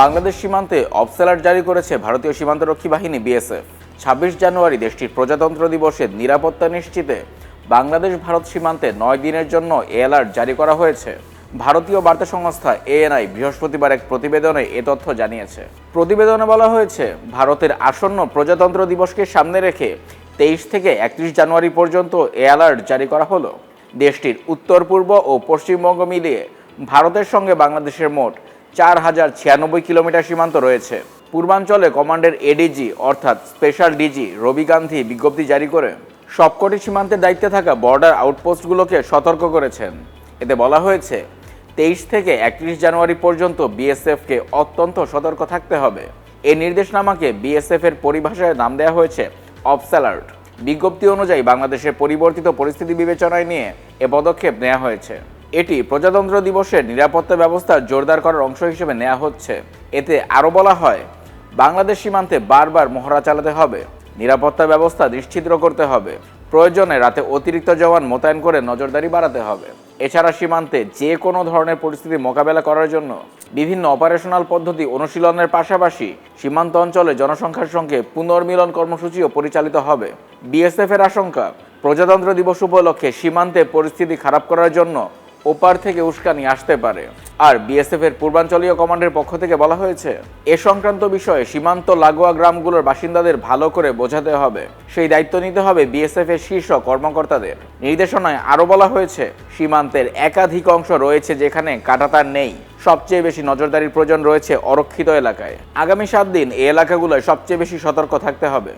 বাংলাদেশ সীমান্তে অবসেলার জারি করেছে ভারতীয় সীমান্তরক্ষী বাহিনী, বিএসএফ। ছাব্বিশ জানুয়ারি দেশটির প্রজাতন্ত্র দিবসের নিরাপত্তা নিশ্চিতে বাংলাদেশ ভারত সীমান্তে নয় দিনের জন্য এ অ্যালার্ট জারি করা হয়েছে। ভারতীয় বার্তা সংস্থা এএনআই বৃহস্পতিবার এক প্রতিবেদনে এ তথ্য জানিয়েছে। প্রতিবেদনে বলা হয়েছে, ভারতের আসন্ন প্রজাতন্ত্র দিবসকে সামনে রেখে তেইশ থেকে একত্রিশ জানুয়ারি পর্যন্ত এ অ্যালার্ট জারি করা হলো। দেশটির উত্তর পূর্ব ও পশ্চিমবঙ্গ মিলিয়ে ভারতের সঙ্গে বাংলাদেশের মোট চার হাজার ছিয়ানব্বই কিলোমিটার সীমান্ত রয়েছে। পূর্বাঞ্চলে কমান্ডের এডিজি, অর্থাৎ স্পেশাল ডিজি, রবি গান্ধী বিজ্ঞপ্তি জারি করে সবকটি সীমান্তের দায়িত্বে থাকা বর্ডার আউটপোস্টগুলোকে সতর্ক করেছেন। এতে বলা হয়েছে, তেইশ থেকে একত্রিশ জানুয়ারি পর্যন্ত বিএসএফকে অত্যন্ত সতর্ক থাকতে হবে। এই নির্দেশনামাকে বিএসএফ এর পরিভাষায় নাম দেওয়া হয়েছে অফস্যালার্ট বিজ্ঞপ্তি অনুযায়ী বাংলাদেশের পরিবর্তিত পরিস্থিতি বিবেচনায় নিয়ে এ পদক্ষেপ নেওয়া হয়েছে। এটি প্রজাতন্ত্র দিবসের নিরাপত্তা ব্যবস্থা জোরদার করার অংশ হিসেবে নেওয়া হচ্ছে। এতে আরও বলা হয়, বাংলাদেশ সীমান্তে বারবার মহড়া চালাতে হবে, নিরাপত্তা ব্যবস্থা নিশ্চিদ্র করতে হবে, প্রয়োজনে রাতে অতিরিক্ত জওয়ান মোতায়েন করে নজরদারি বাড়াতে হবে। এছাড়া সীমান্তে যে কোনো ধরনের পরিস্থিতি মোকাবেলা করার জন্য বিভিন্ন অপারেশনাল পদ্ধতি অনুশীলনের পাশাপাশি সীমান্ত অঞ্চলে জনসংখ্যার সঙ্গে পুনর্মিলন কর্মসূচিও পরিচালিত হবে। বিএসএফের আশঙ্কা, প্রজাতন্ত্র দিবস উপলক্ষে সীমান্তে পরিস্থিতি খারাপ করার জন্য ওপার থেকে উস্কানি আসতে পারে। আর বিএসএফ এর পূর্বাঞ্চলীয় কমান্ডের পক্ষ থেকে বলা হয়েছে, এ সংক্রান্ত বিষয়ে সীমান্ত লাগোয়া গ্রামগুলোর বাসিন্দাদের ভালো করে বোঝাতে হবে। সেই দায়িত্ব নিতে হবে বিএসএফ এর শীর্ষ কর্মকর্তাদের। নির্দেশনায় আরও বলা হয়েছে, সীমান্তের একাধিক অংশ রয়েছে যেখানে কাটাতার নেই। সবচেয়ে বেশি নজরদারির প্রয়োজন রয়েছে অরক্ষিত এলাকায়। আগামী সাত দিন এই এলাকাগুলোয় সবচেয়ে বেশি সতর্ক থাকতে হবে।